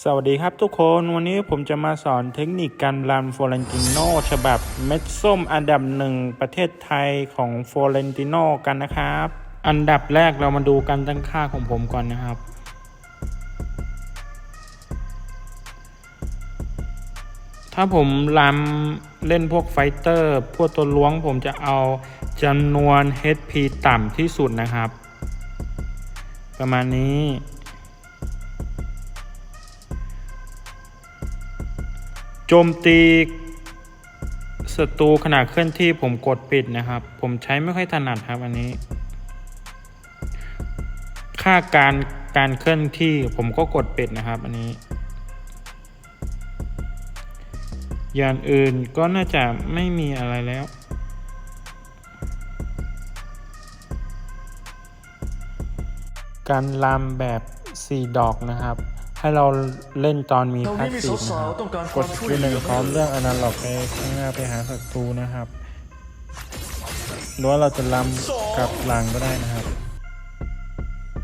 สวัสดีครับทุกคนวันนี้ผมจะมาสอนเทคนิคการรันฟอเรนติโนฉบับเม็ดส้มอันดับหนึ่งประเทศไทยของฟอเรนติโนกันนะครับ อันดับแรกเรามาดูการตั้งค่าของผมก่อนนะครับ ถ้าผมรันเล่นพวกไฟเตอร์ พวกตัวล้วงผมจะเอาจำนวน HP ต่ำที่สุดนะครับ ประมาณนี้ โจมตีศัตรูขณะเคลื่อนที่ผมกดปิดนะครับ ผมใช้ไม่ค่อยถนัดครับอันนี้ ค่าการการเคลื่อนที่ผมก็กดปิดนะครับ อันนี้ อย่างอื่นก็น่าจะไม่มีอะไรแล้วการลำแบบ 4 ดอกนะครับ ให้เราเล่นตอนมีตรงคันี้สมีซีนนะคสาวรับๆต้องการคกวาดมสช่วยกิลเหหลืนึ่งอพร้อมเรื่องอนาล็อกไปข้างหน้าไปหาศัตรูนะครับหรือว่าเราจะลำกลับหลังก็ได้นะครับ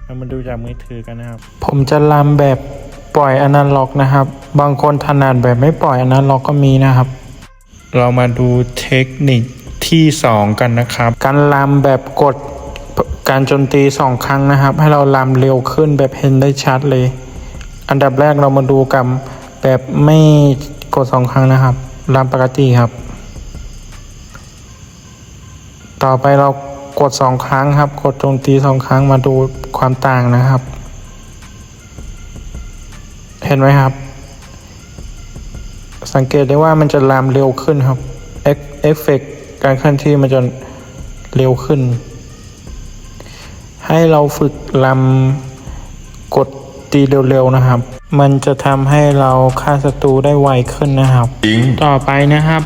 เรามาดูจากมือถือกันนะครับ ผมจะลำแบบปล่อยอนาล็อกนะครับ บางคนถนัดแบบไม่ปล่อยอนาล็อกก็มีนะครับ เรามาดูเทคนิคที่ 2 กันนะครับ การลำแบบกดการโจมตีสองครั้งนะครับ ให้เราลำเร็วขึ้นแบบเห็นได้ชัดเลย อันดับแรกเรามาดูกับแบบไม่กดสองครั้งนะครับลำปกติครับ ต่อไปเรากดสองครั้งครับ กดโจมตีสองครั้งมาดูความต่างนะครับ เห็นไหมครับ สังเกตได้ว่ามันจะลามเร็วขึ้นครับเอฟเอฟเฟกต์การเคลื่อนที่มันจะเร็วขึ้น ให้เราฝึกลำกด ตีเร็วๆนะครับ มันจะทำให้เราฆ่าศัตรูได้ไวขึ้นนะครับ จริง ต่อไปนะครับ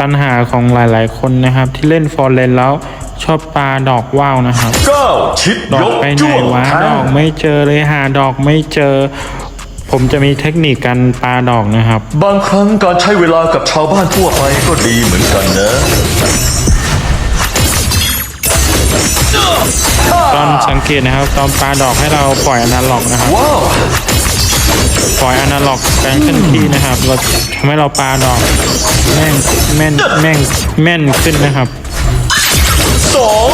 ปัญหาของหลายๆ คนนะครับ ที่เล่นฟอร์เรนแล้วชอบปาดอกว่าวนะครับ ก้าวชิดดอยกกไปไหนจ้วงวะแทดอง กไม่เจอเลยหาดอกไม่เจอ ผมจะมีเทคนิคการปาดอกนะครับ บางครั้งการใช้เวลากับชาวบ้านทั่วไปก็ดีเหมือนกันนะ ตอนสังเกตนะครับ ตอนปาดอกให้เราปล่อยอนาล็อกนะครับว้าวปล่อยอนาล็อกการเคลื่อนที่นะครับ เราทำให้เราปาดอกแม่นแม่นแม่นแม่นขึ้นนะครับสอง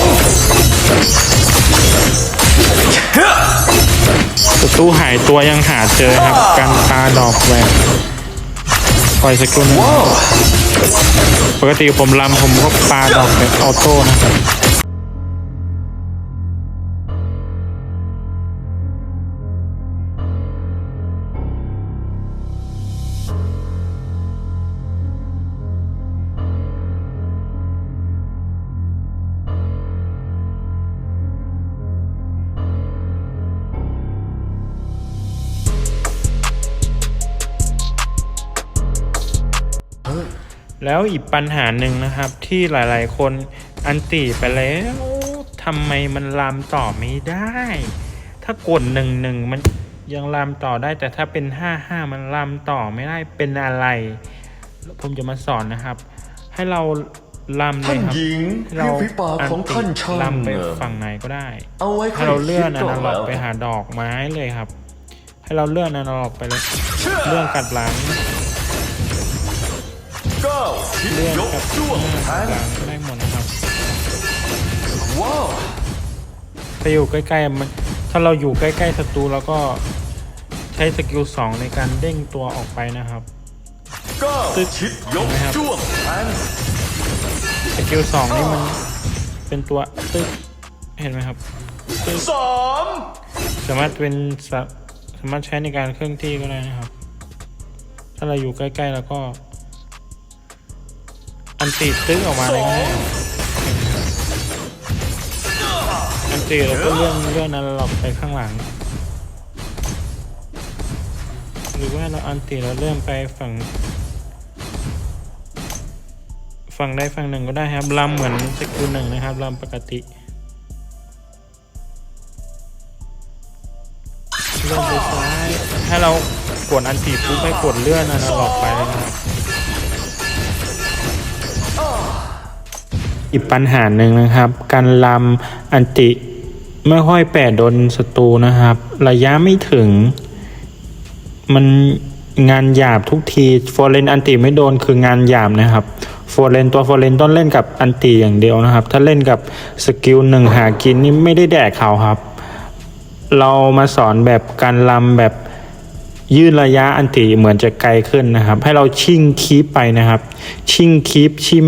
ศัตรูหายตัวยังหาเจอครับ การปาดอกแหวนปล่อยสกุลงว้าวปกติผมลำผมก็ปาดอกแบบออโต้นะครับ แล้วอีกปัญหาหนึ่งนะครับที่หลายๆ คนอันติไปแล้วทำไมมันลามต่อไม่ได้ ถ้ากดหนึ่งหนึ่งมันยังลามต่อได้แต่ถ้าเป็นห้าห้ามันลามต่อไม่ได้เป็นอะไร ผมจะมาสอนนะครับ ให้เราลำเลยท่านครับหญิงให้เราริมฝีปากของท่านช่างลำไปเออฝั่งไหนก็ได้เอาไว้ให้เราเลื่อนใคอรคิดนาล็อกก็แล้วไปหาดอกไม้เลยครับ ให้เราเลื่อนอนาล็อกไปเลยเลื่อนกัดหลังก้าว ชิดเลื่อนยกกับจ้วงแทหงลังได้หมดนะครับว้าวถ้าอยู่ใกล้ๆมันถ้าเราอยู่ใกล้ๆศัตรูแล้วก็ใช้สกิลสองในการเด้งตัวออกไปนะครับก้าวตึ๊ดชิดยกเห็นไหมครับจ้วงแทงสกิลสองนี่มันเป็นตัวตึ๊ดเห็นไหมครับตึ๊ดสามสามารถเป็นสะสามารถใช้ในการเคลื่อนที่ก็ได้นะครับ ถ้าเราอยู่ใกล้ๆแล้วก็ อันตีตึ๊กออกมาเลยก็ได้อันตีแล้วก็เลื่อนเลื่อนนั้นเราไปข้างหลัง หรือว่าเราอันตีเราเลื่อนไปฝั่ง ฝั่งใดฝั่งหนึ่งก็ได้ครับลำเหมือนสกิลหนึ่งนะครับลำปกติเลื่อนไปซ้ายถ้าเรากดอันตีปุ๊บให้กดเลื่อนอันนั้นออกไปเลยนะครับ อีกปัญหาหนึ่งนะครับ การลำอันติไม่ค่อยแปะโดนศัตรูนะครับ ระยะไม่ถึง มันงานหยาบทุกทีโฟเรนอันติไม่โดนคืองานหยาบนะครับโฟเรนตัวโฟเรนต้องเล่นกับอันติอย่างเดียวนะครับ ถ้าเล่นกับสกิลหนึ่งหากินนี่ไม่ได้แดกเขาครับ เรามาสอนแบบการลำแบบยืดระยะอันติเหมือนจะไกลขึ้นนะครับ ให้เราชิ่งคีปไปนะครับ ชิ่งคีปชิม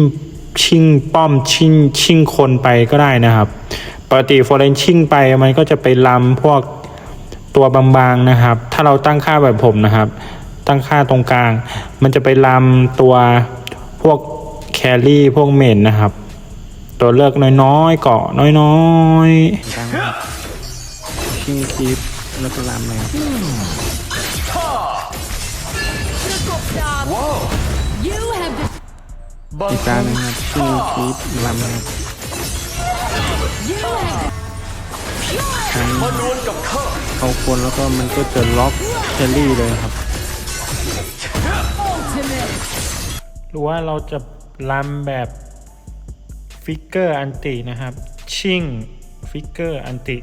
ชิ่งป้อมชิ่งชิ่งคนไปก็ได้นะครับ ปกติโฟเรนชิ่งไปมันก็จะไปลำพวกตัวบางๆนะครับ ถ้าเราตั้งค่าแบบผมนะครับ ตั้งค่าตรงกลาง มันจะไปลำตัวพวกแครี่พวกเมนนะครับ ตัวเลือกน้อยๆเกาะน้อยๆตั้งครับชิงคีปแล้วก็ลามเลย ครับ You have de- อีกตาหนึงครับชิงคีปลามเลยครับ you have ทั้งมาดวลกับข้าเข้าคนแล้วก็มันก็จะล็อกเชอรี่เลยครับ ultimate. หรือว่าเราจะลำแบบฟิกเกอร์อันตินะครับ ชิ่งฟิกเกอร์อันติ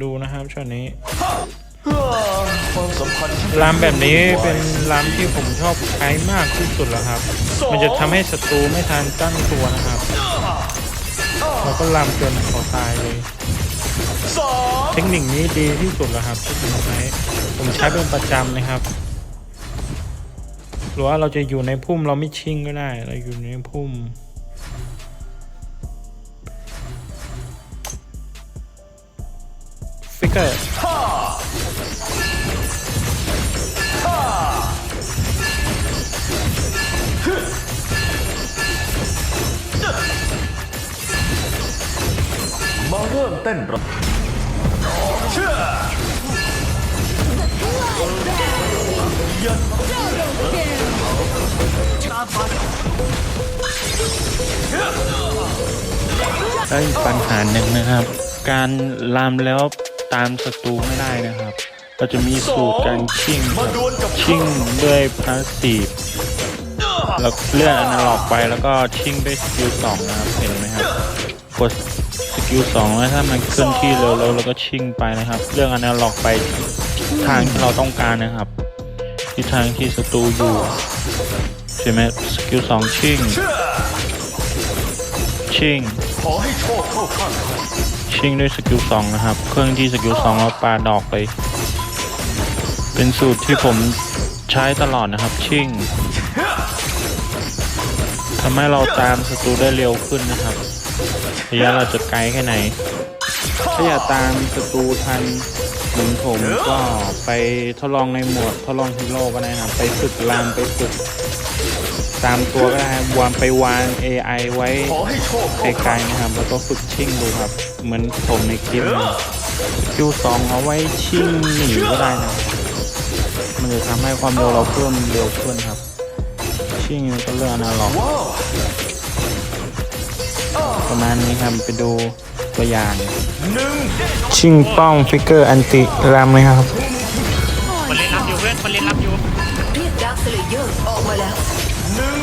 ดูนะครับช็อตนี้ ความสัมพันธ์ที่ลำแบบนี้เป็นลำที่ผมชอบใช้มากที่สุดแล้วครับ มันจะทำให้ศัตรูไม่ทันตั้งตัวนะครับ เราก็ลำจนเขาตายเลย เทคนิคนี้ดีที่สุดแล้วครับที่ผมใช้ ผมใช้เป็นประจำนะครับ หรือว่าเราจะอยู่ในพุ่มเราไม่ชิ่งก็ได้ เราอยู่ในพุ่มฟิกเกอร์ มาเริ่มเต้นรำแล้ปัญหาหนึ่งนะครับ การลามแล้วตามศัตรูไม่ได้นะครับ เราจะมีสูตรการชิ่งมาดวลกับชิ่งด้วยพาสซีฟแล้วเลื่อนอนาล็อกไปแล้วก็ชิ่งด้วยสกิลสองนะครับเห็นไหมครับกดกิลสองแล้วถ้ามันเคลื่อนที่เร็วๆเราก็ชิ่งไปนะครับเลื่อนอนาล็อกไปทางที่เราต้องการนะครับทิศทางที่ศัตรูอยู่ใช่ไหมสกิลสองชิ่งชิ่งชิ่งด้วยสกิลสองนะครับ เครื่องที่สกิลสองเราปาดอกไป เป็นสูตรที่ผมใช้ตลอดนะครับ ชิ่งทำให้เราตามศัตรูได้เร็วขึ้นนะครับ ระยะเราจะไกลแค่ไหน ถ้าอยากตามศัตรูทันเหมือนผมก็ไปทดลองในหมวดทดลองฮีโร่ก็ได้นะครับไปฝึกลามไปฝึก ตามตัวก็ได้วางไปวาง AI ไว้ขอให้ไกลๆนะครับ แล้วก็ฝึกชิ่งดูครับ เหมือนผมในคลิปคิวสองเอาไว้ชิ่งหนีก็ได้นะ มันจะทำให้ความเร็วเราเพิ่มเร็วขึ้นครับ ชิ่งก็เลือกอนาล็อก ประมาณนี้ครับไปดูตัวอย่างหนึ่งชิ่งป้องฟิกเกอร์อันติรามเลยครับคนเล่นรับอยู่เพื่อนคนเล่นรับอยู่เรียกดักสเลเยอร์ออกมาแล้วหนึ่ง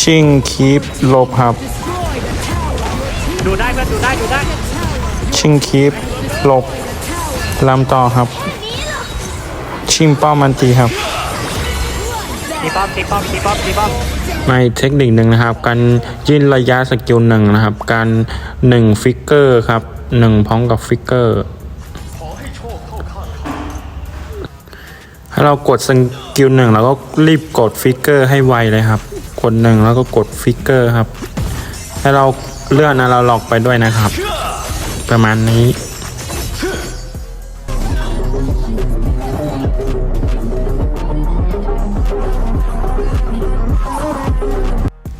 ชิ่งคีปหลบครับ ดูได้เพื่อนดูได้ดูได้ ชิ่งคีปหลบลำต่อครับ ชิ่งป้อมอันติครับ ตีป้อมตีป้อมตีป้อมตีป้อมในเทคนิคหนึ่งนะครับ การยื่นระยะสกิลหนึ่งนะครับ การหนึ่งฟิกเกอร์ครับหนึ่งพร้อมกับฟิกเกอร์ถ้าเรากดสกิลหนึ่งเราก็รีบกดฟิกเกอร์ให้ไวเลยครับ กดหนึ่งแล้วก็กดฟิกเกอร์ครับ ให้เราเลื่อนนะเราล็อกไปด้วยนะครับ ประมาณนี้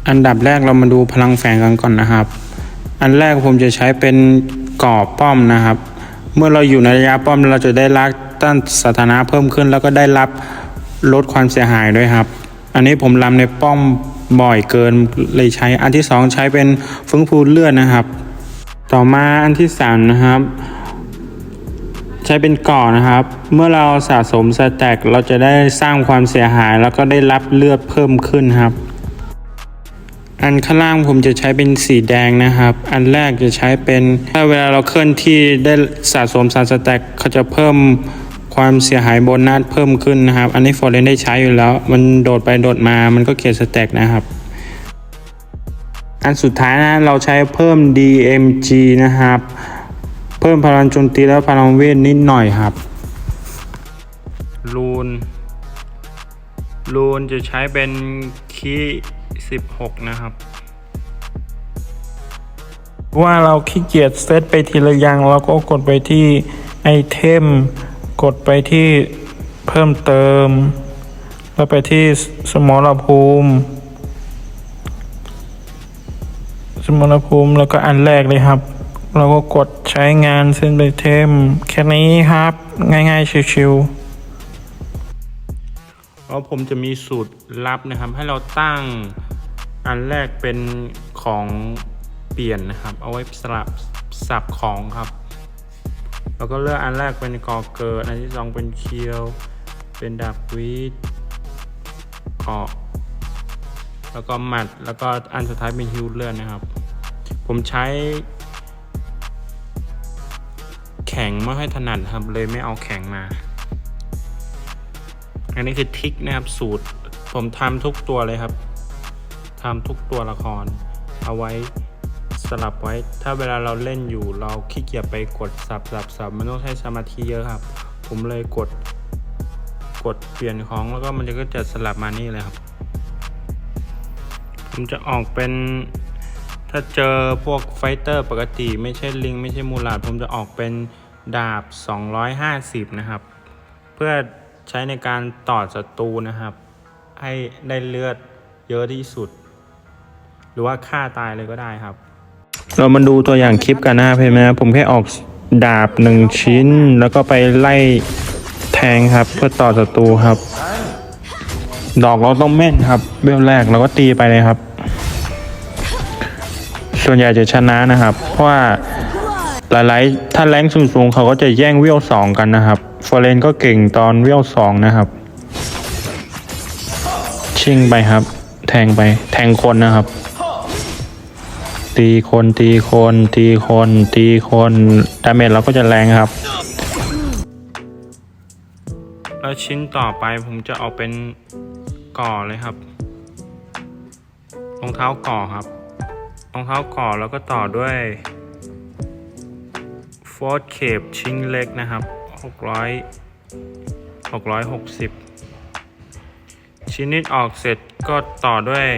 อันดับแรกเรามาดูพลังแฝงกันก่อนนะครับ อันแรกผมจะใช้เป็นกรอบป้อมนะครับ เมื่อเราอยู่ในระยะป้อมเราจะได้รับต้านสถานะเพิ่มขึ้น แล้วก็ได้รับลดความเสียหายด้วยครับ อันนี้ผมลำในป้อมบ่อยเกินเลยใช้ อันที่สองใช้เป็นฟื้นฟูเลือดนะครับ ต่อมาอันที่สามนะครับ ใช้เป็นก่อนะครับ เมื่อเราสะสมสแต็กเราจะได้สร้างความเสียหาย แล้วก็ได้รับเลือดเพิ่มขึ้นครับ อันข้างล่างผมจะใช้เป็นสีแดงนะครับ อันแรกจะใช้เป็นถ้าเวลาเราเคลื่อนที่ได้สะสมสารสแต็กเขาจะเพิ่มความเสียหายบนัสเพิ่มขึ้นนะครับ อันนี้ฟอร์เรนได้ใช้อยู่แล้ว มันโดดไปโดดมามันก็เขียนสแต็กนะครับ อันสุดท้ายนะเราใช้เพิ่ม DMG นะครับ เพิ่มพลังโจมตีและพลังเวทนิดหน่อยครับรูนรูนจะใช้เป็นคี 16 นะครับว่าเราขี้เกียจเซตไปทีละอย่างเราก็กดไปที่ไอเทมกดไปที่เพิ่มเติม แล้วไปที่สมรภูมิ สมรภูมิแล้วก็อันแรกเลยครับ เราก็กดใช้งานเส้นไปเทมแค่นี้ครับ ง่ายๆชิวๆ แล้วผมจะมีสูตรลับนะครับ ให้เราตั้งอันแรกเป็นของเปลี่ยนนะครับ เอาไว้สลับสับของครับ แล้วก็เลือกอันแรกเป็นกอเกิดอันที่สองเป็นเคียว เป็นดาบวีดเกาะแล้วก็หมัดแล้วก็อันสุดท้ายเป็นฮิวเลือดนะครับ ผมใช้ แข็งไม่ค่อยถนัดครับเลยไม่เอาแข็งมา อันนี้คือทิกนะครับสูตร ผมทำทุกตัวเลยครับทำทุกตัวละคร เอาไว้สลับไว้ ถ้าเวลาเราเล่นอยู่เราขี้เกียจไปกดสับสับสับมันต้องใช้สมาธิเยอะครับ ผมเลยกดกดเปลี่ยนของแล้วก็มันก็จะสลับมานี่เลยครับ ผมจะออกเป็นถ้าเจอพวกไฟเตอร์ปกติ ไม่ใช่ลิง ไม่ใช่มูลาดผมจะออกเป็นดาบ 250 นะครับ เพื่อ ใช้ในการต่อศัตรูนะครับ ให้ได้เลือดเยอะที่สุด หรือว่าฆ่าตายเลยก็ได้ครับ เรามาดูตัวอย่างคลิปกันนะครับเห็นไหมผมแค่ออกดาบหนึ่งชิ้น แล้วก็ไปไล่แทงครับ เพื่อต่อศัตรูครับ ดอกเราต้องแม่นครับเบื้องแรกเราก็ตีไปเลยครับ ส่วนใหญ่จะชนะนะครับ เพราะว่าหลายๆ ถ้าแรงสูงๆเขาก็จะแย่งเวลสองกันนะครับ ฟอร์เรนก็เก่งตอนเวลสองนะครับ ชิงไปครับ แทงไป แทงคนนะครับ ตีคนตีคนตีคนตีคนดาเมจเราก็จะแรงครับ แล้วชิ้นต่อไปผมจะเอาเป็นก่อเลยครับ รองเท้าก่อครับรองเท้าก่อแล้วก็ต่อด้วยฟอร์ดเคปชิ้นเล็กนะครับ 600 660 ชิ้นนี้ออกเสร็จก็ต่อด้วย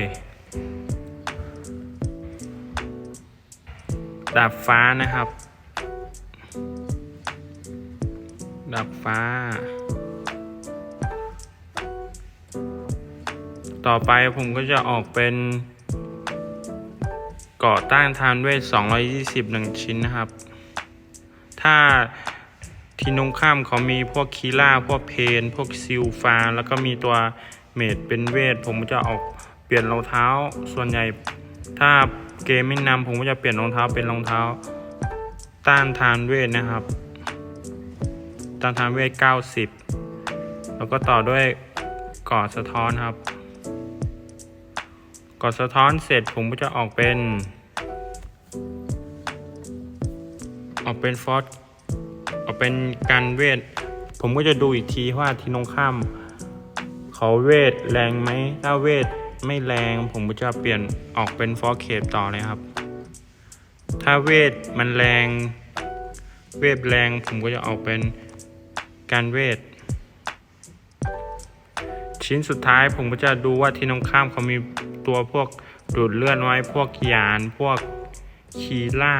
ดาบฟ้านะครับ ดาบฟ้า ต่อไปผมก็จะออกเป็นเกาะต้านทานเวท 220หนึ่งชิ้นนะครับ ถ้า ทีนงข้ามเขามีพวกคีล่าพวกเพน พวกซิลฟา แล้วก็มีตัวเมดเป็นเวท ผมจะออกเปลี่ยนรองเท้า ส่วนใหญ่ถ้าเกมไม่นำผมก็จะเปลี่ยนรองเท้าเป็นรองเท้า ต้านทานเวทนะครับ ต้านทานเวท 90 แล้วก็ต่อด้วยกาะสะท้อนครับกดสะท้อนเสร็จผมก็จะออกเป็น ออกเป็นฟอส ออกเป็นการเวท ผมก็จะดูอีกทีว่าทีนงข้ามเขาเวทแรงไหมถ้าเวทไม่แรงผมก็จะเปลี่ยนออกเป็นฟอสเคปต่อเลยครับ ถ้าเวทมันแรง เวทแรงผมก็จะออกเป็นการเวท ชิ้นสุดท้ายผมก็จะดูว่าที่น้องข้ามเขามีตัวพวกดูดเลือดไว้พวกยาน พวกคีล่า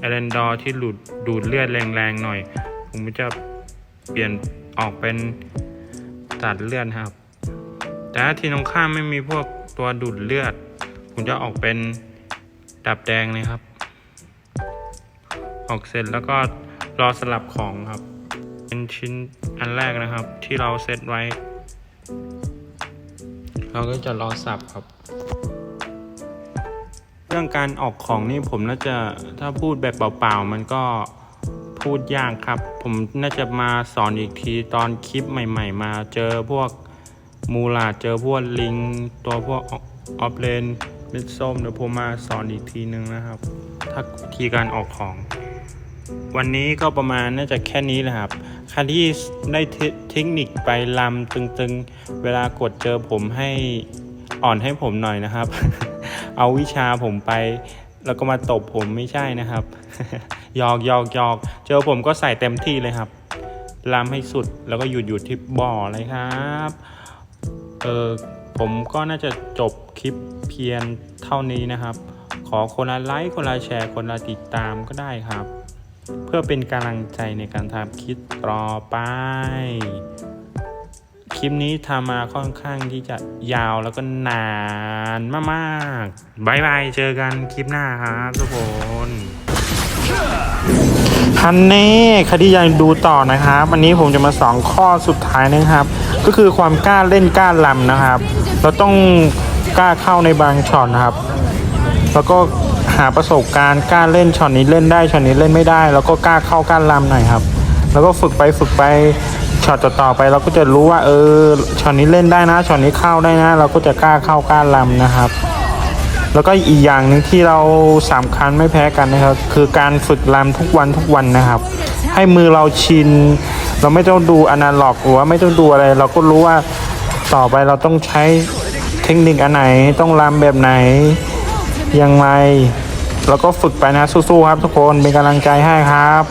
เอเลนดอร์ที่หลุดดูดเลือดแรงๆหน่อย ผมจะเปลี่ยนออกเป็นตัดเลือดครับ แต่ถ้าที่น้องข้ามไม่มีพวกตัวดูดเลือด ผมจะออกเป็นดับแดงเลยครับ ออกเสร็จแล้วก็รอสลับของครับ เป็นชิ้นอันแรกนะครับ ที่เราเซตไว้ เราก็จะรอสับครับ เรื่องการออกของนี่ผมน่าจะถ้าพูดแบบเปล่าๆมันก็พูดยากครับ ผมน่าจะมาสอนอีกทีตอนคลิปใหม่ ๆ มาเจอพวกมูลาเจอพวกลิง ตัวพวกออฟเลนมิดส้มเดี๋ยวผมมาสอนอีกทีนึงนะครับถ้าวิธีการออกของ วันนี้ก็ประมาณน่าจะแค่นี้แหละครับใครที่ได้เทเทคนิคไปลำตึงๆ เวลากดเจอผมให้ อ่อนให้ผมหน่อยนะครับ เอาวิชาผมไป แล้วก็มาตบผมไม่ใช่นะครับยอกยอกยอกเจอผมก็ใส่เต็มที่เลยครับลำให้สุดแล้วก็หยุดหยุดที่บ่อเลยครับเออผมก็น่าจะจบคลิปเพียงเท่านี้นะครับ ขอคนละไลค์คนละแชร์คนละติดตามก็ได้ครับ เพื่อเป็นกำลังใจในการทำคลิปต่อไป คลิปนี้ทำมาค่อนข้างที่จะยาวแล้วก็นานมากๆบายบายเจอกันคลิปหน้าครับทุกคนฮันเน่คดียังดูต่อนะครับวันนี้ผมจะมาสองข้อสุดท้ายนะครับ ก็คือความกล้าเล่นกล้าลำนะครับ เราต้องกล้าเข้าในบางช็อตนะครับ แล้วก็หาประสบการณ์กล้าเล่นช็อตนี้เล่นได้ช็อตนี้เล่นไม่ได้ แล้วก็กล้าเข้ากล้าลำหน่อยครับ แล้วก็ฝึกไปฝึกไป ช็อตต่อๆไปเราก็จะรู้ว่าเออช็อตนี้เล่นได้นะช็อตนี้เข้าได้นะ เราก็จะกล้าเข้ากล้าลำนะครับ แล้วก็อีกอย่างหนึ่งที่เราสำคัญไม่แพ้กันนะครับ คือการฝึกลำทุกวันทุกวันนะครับ ให้มือเราชิน เราไม่ต้องดูอนาล็อกหรือว่าไม่ต้องดูอะไร เราก็รู้ว่าต่อไปเราต้องใช้เทคนิคอันไหน ต้องลำแบบไหนยังไงแล้วก็ฝึกไปนะสู้ๆครับทุกคนเป็นกำลังใจให้ครับ